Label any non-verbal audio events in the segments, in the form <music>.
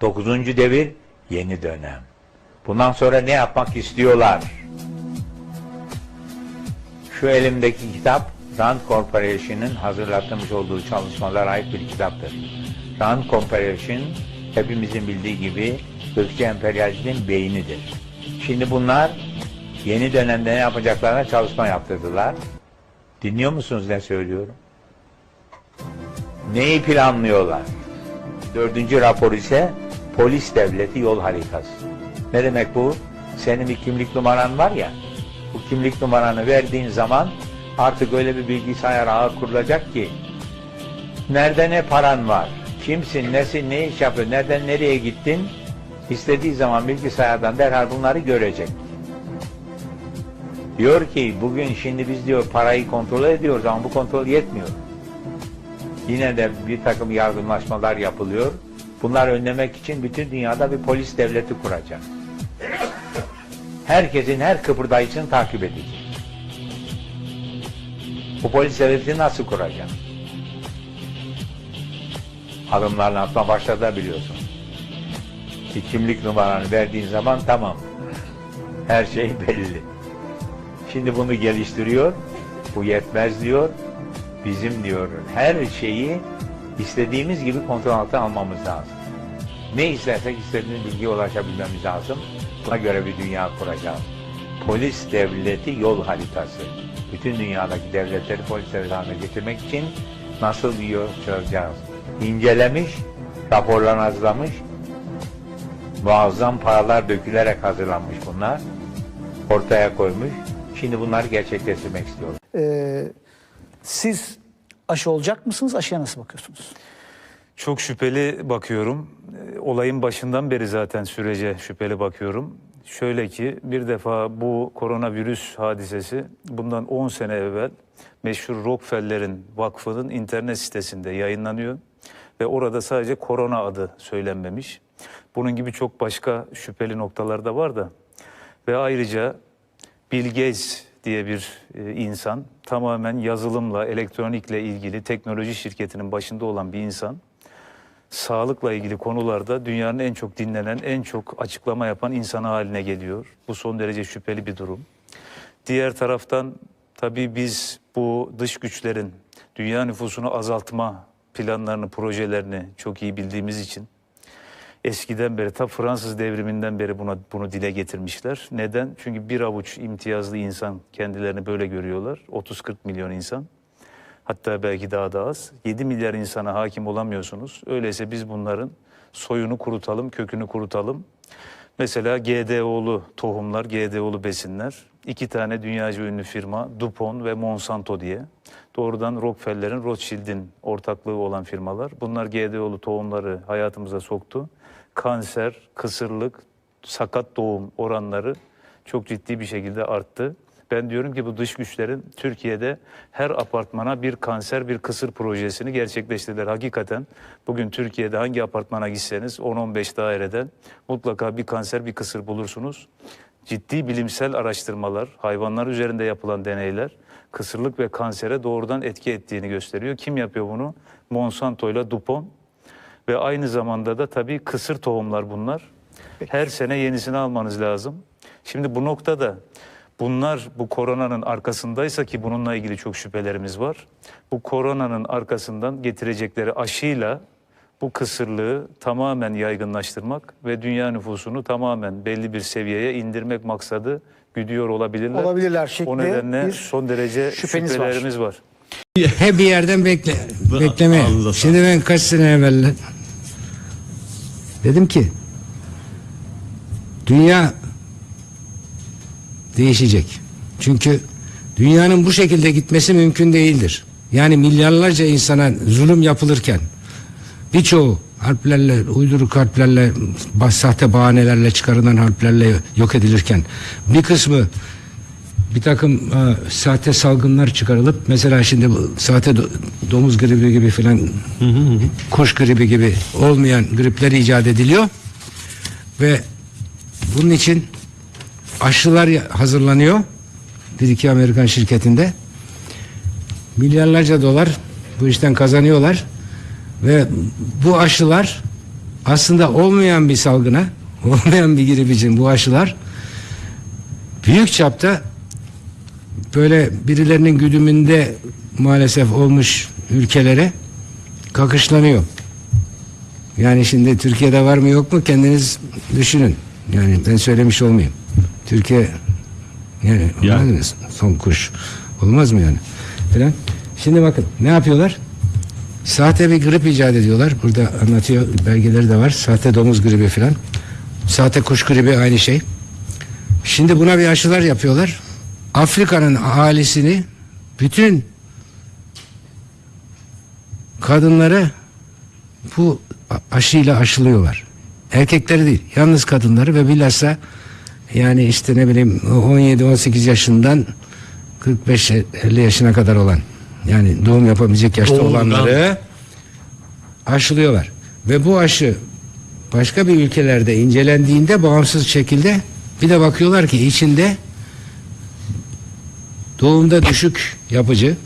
Dokuzuncu devir yeni dönem. Bundan sonra ne yapmak istiyorlar? Şu elimdeki kitap Rand Corporation'ın hazırlatmış olduğu çalışmalara ait bir kitaptır. Rand Corporation hepimizin bildiği gibi ırkçı emperyalizmin beynidir. Şimdi bunlar yeni dönemde ne yapacaklarına çalışma yaptırdılar. Dinliyor musunuz ne söylüyorum? Neyi planlıyorlar? Dördüncü rapor ise polis devleti yol haritası. Ne demek bu? Senin bir kimlik numaran var ya, bu kimlik numaranı verdiğin zaman artık öyle bir bilgisayar ağı kurulacak ki nerede ne paran var, kimsin, nesin, ne iş yapıyor, nereden nereye gittin istediği zaman bilgisayardan derhal bunları görecek. Diyor ki bugün şimdi biz diyor parayı kontrol ediyoruz ama bu kontrol yetmiyor. Yine de bir takım yardımlaşmalar yapılıyor. Bunları önlemek için bütün dünyada bir polis devleti kuracak. Herkesin her kıpırdayışını takip edecek. Bu polis devleti nasıl kuracak? Adımlarla atma başladı biliyorsun. Bir kimlik numaranı verdiğin zaman tamam. Her şey belli. Şimdi bunu geliştiriyor. Bu yetmez diyor. Bizim diyor her şeyi istediğimiz gibi kontrol altına almamız lazım. Ne istersek istediğimiz bilgiye ulaşabilmemiz lazım. Buna göre bir dünya kuracağız. Polis devleti yol haritası. Bütün dünyadaki devletleri polis devleti haline getirmek için nasıl bir yol çözeceğiz? İncelemiş, raporlar hazırlamış, muazzam paralar dökülerek hazırlanmış bunlar. Ortaya koymuş. Şimdi bunları gerçekleştirmek istiyorlar. Ee, siz aşı olacak mısınız? Aşıya nasıl bakıyorsunuz? Çok şüpheli bakıyorum. Olayın başından beri zaten sürece şüpheli bakıyorum. Şöyle ki bir defa bu koronavirüs hadisesi bundan 10 sene evvel meşhur Rockefeller'in vakfının internet sitesinde yayınlanıyor. Ve orada sadece korona adı söylenmemiş. Bunun gibi çok başka şüpheli noktalar da var da. Ve ayrıca Bill Gates diye bir e, insan tamamen yazılımla, elektronikle ilgili teknoloji şirketinin başında olan bir insan sağlıkla ilgili konularda dünyanın en çok dinlenen, en çok açıklama yapan insanı haline geliyor. Bu son derece şüpheli bir durum. Diğer taraftan tabii biz bu dış güçlerin dünya nüfusunu azaltma planlarını, projelerini çok iyi bildiğimiz için eskiden beri, ta Fransız devriminden beri buna bunu dile getirmişler. Neden? Çünkü bir avuç imtiyazlı insan kendilerini böyle görüyorlar. 30-40 milyon insan. Hatta belki daha da az. 7 milyar insana hakim olamıyorsunuz. Öyleyse biz bunların soyunu kurutalım, kökünü kurutalım. Mesela GDO'lu tohumlar, GDO'lu besinler. İki tane dünyaca ünlü firma DuPont ve Monsanto diye. Doğrudan Rockefeller'in, Rothschild'in ortaklığı olan firmalar. Bunlar GDO'lu tohumları hayatımıza soktu. Kanser, kısırlık, sakat doğum oranları çok ciddi bir şekilde arttı. Ben diyorum ki bu dış güçlerin Türkiye'de her apartmana bir kanser, bir kısır projesini gerçekleştirdiler. Hakikaten bugün Türkiye'de hangi apartmana gitseniz 10-15 daireden mutlaka bir kanser, bir kısır bulursunuz. Ciddi bilimsel araştırmalar, hayvanlar üzerinde yapılan deneyler kısırlık ve kansere doğrudan etki ettiğini gösteriyor. Kim yapıyor bunu? Monsanto ile DuPont ve aynı zamanda da tabii kısır tohumlar bunlar. Her sene yenisini almanız lazım. Şimdi bu noktada bunlar bu koronanın arkasındaysa ki bununla ilgili çok şüphelerimiz var. Bu koronanın arkasından getirecekleri aşıyla bu kısırlığı tamamen yaygınlaştırmak ve dünya nüfusunu tamamen belli bir seviyeye indirmek maksadı güdüyor olabilirler. Olabilirler şeklinde O nedenle bir son derece şüpheniz var. şüphelerimiz var. Hep bir yerden bekle, bekleme. Allah Şimdi ben kaç sene evvel dedim ki dünya değişecek. Çünkü dünyanın bu şekilde gitmesi mümkün değildir. Yani milyarlarca insana zulüm yapılırken birçoğu harplerle, uyduruk harplerle, sahte bahanelerle çıkarılan harplerle yok edilirken bir kısmı bir takım e, sahte salgınlar çıkarılıp mesela şimdi bu sahte do- domuz gribi gibi filan kuş gribi gibi olmayan gripler icat ediliyor ve bunun için aşılar hazırlanıyor bir iki Amerikan şirketinde milyarlarca dolar bu işten kazanıyorlar ve bu aşılar aslında olmayan bir salgına, <laughs> olmayan bir grip için bu aşılar büyük çapta böyle birilerinin güdümünde maalesef olmuş ülkelere kakışlanıyor. Yani şimdi Türkiye'de var mı yok mu kendiniz düşünün. Yani ben söylemiş olmayayım. Türkiye yani Ya. anladınız son kuş olmaz mı yani? Falan. Şimdi bakın ne yapıyorlar? Sahte bir grip icat ediyorlar. Burada anlatıyor belgeleri de var. Sahte domuz gribi falan. Sahte kuş gribi aynı şey. Şimdi buna bir aşılar yapıyorlar. Afrika'nın ahalisini bütün kadınları bu aşıyla aşılıyorlar. Erkekleri değil, yalnız kadınları ve bilhassa yani işte ne bileyim 17-18 yaşından 45-50 yaşına kadar olan yani doğum yapabilecek yaşta Doğumdan. olanları aşılıyorlar. Ve bu aşı başka bir ülkelerde incelendiğinde bağımsız şekilde bir de bakıyorlar ki içinde doğumda düşük yapıcı,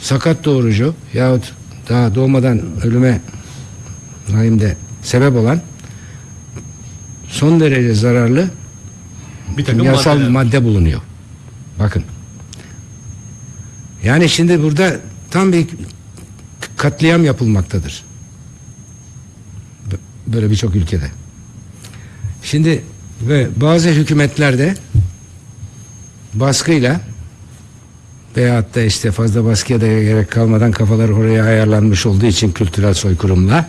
sakat doğurucu yahut daha doğmadan ölüme rahimde sebep olan son derece zararlı Bir takım kimyasal maddeler. madde bulunuyor. Bakın. Yani şimdi burada tam bir katliam yapılmaktadır. Böyle birçok ülkede. Şimdi ve bazı hükümetlerde baskıyla veyahut da işte fazla baskıya da gerek kalmadan kafalar oraya ayarlanmış olduğu için kültürel soykırımla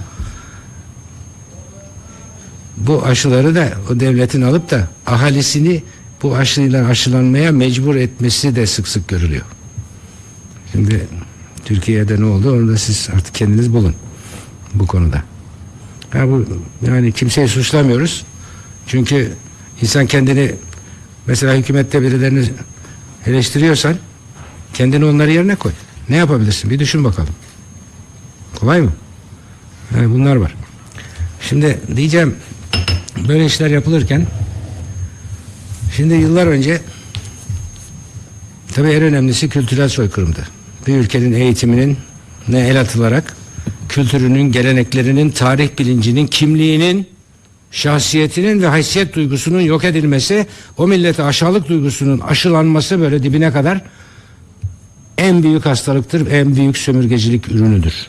bu aşıları da o devletin alıp da ahalisini bu aşıyla aşılanmaya mecbur etmesi de sık sık görülüyor. Şimdi Türkiye'de ne oldu onu da siz artık kendiniz bulun bu konuda. Ya bu yani kimseyi suçlamıyoruz. Çünkü insan kendini mesela hükümette birilerini eleştiriyorsan kendini onların yerine koy. Ne yapabilirsin? Bir düşün bakalım. Kolay mı? Yani bunlar var. Şimdi diyeceğim böyle işler yapılırken şimdi yıllar önce tabii en önemlisi kültürel soykırımdı. Bir ülkenin eğitiminin ne el atılarak kültürünün, geleneklerinin, tarih bilincinin, kimliğinin, şahsiyetinin ve haysiyet duygusunun yok edilmesi, o millete aşağılık duygusunun aşılanması böyle dibine kadar en büyük hastalıktır, en büyük sömürgecilik ürünüdür.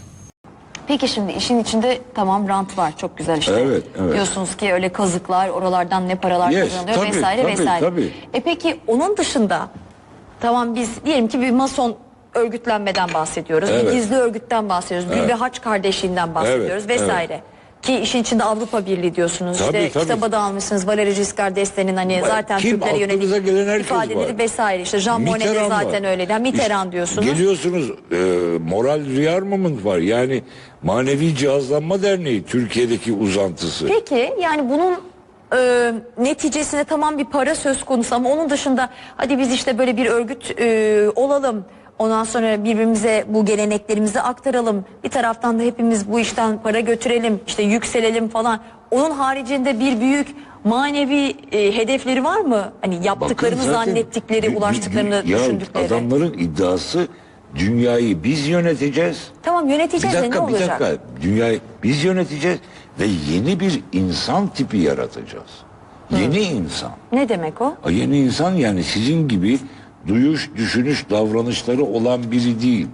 Peki şimdi işin içinde tamam rant var çok güzel işte. Evet, evet. Diyorsunuz ki öyle kazıklar oralardan ne paralar Yes, kazanılıyor tabii, vesaire tabii, vesaire. tabii. E peki onun dışında tamam biz diyelim ki bir mason örgütlenmeden bahsediyoruz. Bir Evet. gizli örgütten bahsediyoruz. Gül ve Haç kardeşliğinden bahsediyoruz Evet, vesaire. Ki işin içinde Avrupa Birliği diyorsunuz. Tabii, işte tabii. kitaba da almışsınız. Valéry Giscard d'Estaing'in hani zaten Kim? Türklere yönelik gelen ifadeleri var. vesaire. İşte Jean Monnet de zaten var. öyle. Yani Mitterrand İşte diyorsunuz. Geliyorsunuz e, moral rearmament var. Yani manevi cihazlanma derneği Türkiye'deki uzantısı. Peki yani bunun e, neticesinde tamam bir para söz konusu ama onun dışında hadi biz işte böyle bir örgüt e, olalım. Ondan sonra birbirimize bu geleneklerimizi aktaralım. Bir taraftan da hepimiz bu işten para götürelim, işte yükselelim falan. Onun haricinde bir büyük manevi e, hedefleri var mı? Hani yaptıklarını Bakın zaten zannettikleri, ulaştıklarını ya düşündükleri. Adamların iddiası dünyayı biz yöneteceğiz. Tamam Bir yöneteceğiz de ne dakika bir olacak? dakika. Dünyayı biz yöneteceğiz ve yeni bir insan tipi yaratacağız. Yeni insan. Ne demek o? A, Yeni insan yani sizin gibi duyuş, düşünüş, davranışları olan biri değil.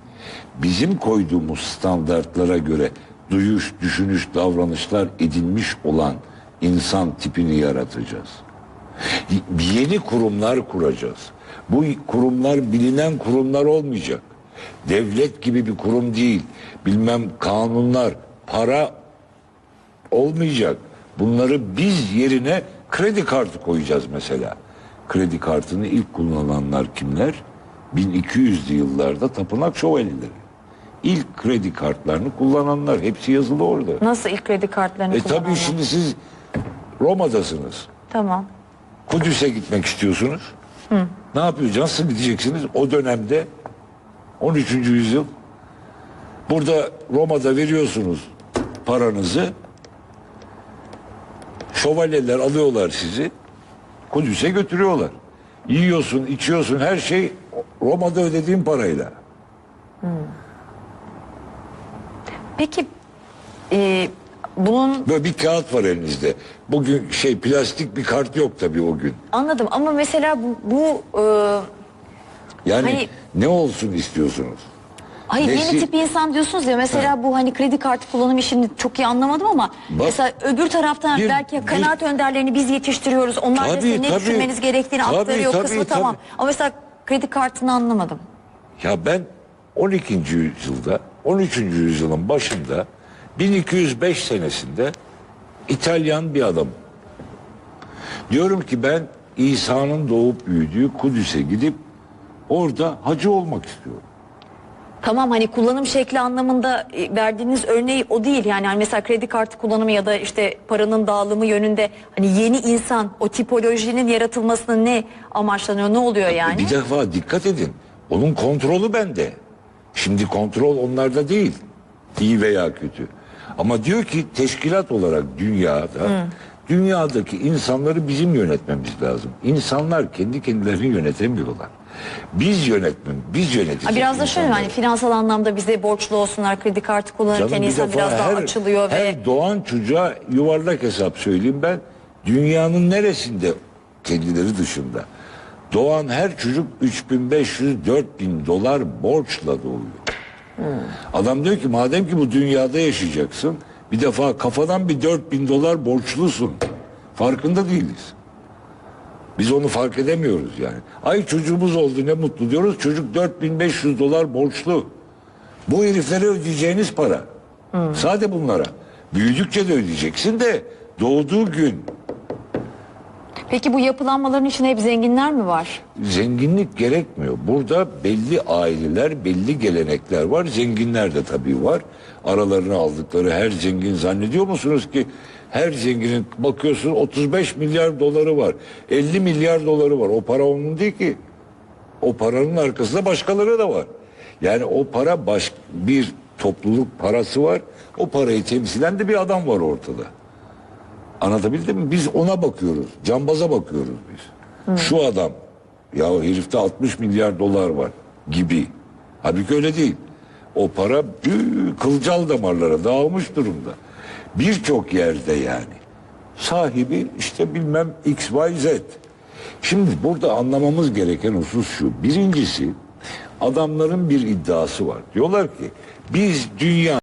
Bizim koyduğumuz standartlara göre duyuş, düşünüş, davranışlar edinmiş olan insan tipini yaratacağız. Yeni kurumlar kuracağız. Bu kurumlar bilinen kurumlar olmayacak. Devlet gibi bir kurum değil. Bilmem kanunlar, para olmayacak. Bunları biz yerine kredi kartı koyacağız mesela. Kredi kartını ilk kullananlar kimler? 1200'lü yıllarda tapınak şövalyeleri. İlk kredi kartlarını kullananlar hepsi yazılı orada. Nasıl ilk kredi kartlarını E kullananlar? tabii şimdi siz Roma'dasınız. Tamam. Kudüs'e gitmek istiyorsunuz. Ne yapacaksınız? Gideceksiniz? O dönemde 13. yüzyıl burada Roma'da veriyorsunuz paranızı. Şövalyeler alıyorlar sizi. Kudüs'e götürüyorlar. Yiyorsun, içiyorsun her şey Roma'da ödediğin parayla. Peki e, Bunun Böyle bir kağıt var elinizde. Bugün şey plastik bir kart yok tabii o gün. anladım ama mesela bu, bu e, Yani Hani- ne olsun istiyorsunuz? Hayır Nesi- yeni tip insan diyorsunuz ya mesela bu hani kredi kartı kullanımı işini çok iyi anlamadım ama Bak, mesela öbür taraftan bir- belki bir- kanaat önderlerini biz yetiştiriyoruz. Onlar da Tabii, size ne tabii. düşünmeniz gerektiğini Tabii, aktarıyor tabii, kısmı tabii. tamam. Ama mesela kredi kartını anlamadım. Ya ben 12. yüzyılda, 13. yüzyılın başında 1205 senesinde İtalyan bir adam. Diyorum ki ben İsa'nın doğup büyüdüğü Kudüs'e gidip orada hacı olmak istiyorum. Tamam hani kullanım şekli anlamında e, verdiğiniz örneği o değil yani hani mesela kredi kartı kullanımı ya da işte paranın dağılımı yönünde hani yeni insan o tipolojinin yaratılmasına ne amaçlanıyor ne oluyor yani? Bir defa dikkat edin. Onun kontrolü bende. Şimdi kontrol onlarda değil. İyi veya kötü. Ama diyor ki teşkilat olarak dünyada dünyadaki insanları bizim yönetmemiz lazım. İnsanlar kendi kendilerini yönetemiyorlar. Biz yönetmem, biz yöneteceğiz. Biraz da şöyle hani finansal anlamda bize borçlu olsunlar kredi kartı kullanırken Canım bir insan defa biraz daha her- açılıyor ve Her doğan çocuğa yuvarlak hesap söyleyeyim ben. Dünyanın neresinde kendileri dışında. Doğan her çocuk 3500-4000 dolar borçla doğuyor. Adam diyor ki madem ki bu dünyada yaşayacaksın bir defa kafadan bir 4000 dolar borçlusun. Farkında değiliz. Biz onu fark edemiyoruz yani. Ay çocuğumuz oldu ne mutlu diyoruz. Çocuk 4500 dolar borçlu. Bu heriflere ödeyeceğiniz para. Sade bunlara. Büyüdükçe de ödeyeceksin de doğduğu gün peki bu yapılanmaların içinde hep zenginler mi var? zenginlik gerekmiyor. Burada belli aileler, belli gelenekler var. Zenginler de tabii var. Aralarına aldıkları her zengin zannediyor musunuz ki her zenginin bakıyorsun 35 milyar doları var. 50 milyar doları var. O para onun değil ki. O paranın arkasında başkaları da var. Yani o para baş, bir topluluk parası var. O parayı temsilen de bir adam var ortada. Anlatabildim mi? Biz ona bakıyoruz. Cambaza bakıyoruz biz. Şu adam. Ya herifte 60 milyar dolar var gibi. Halbuki öyle değil. O para kılcal damarlara dağılmış durumda. Birçok yerde yani. Sahibi işte bilmem X, Y, Z. Şimdi burada anlamamız gereken husus şu. Birincisi adamların bir iddiası var. Diyorlar ki biz dünya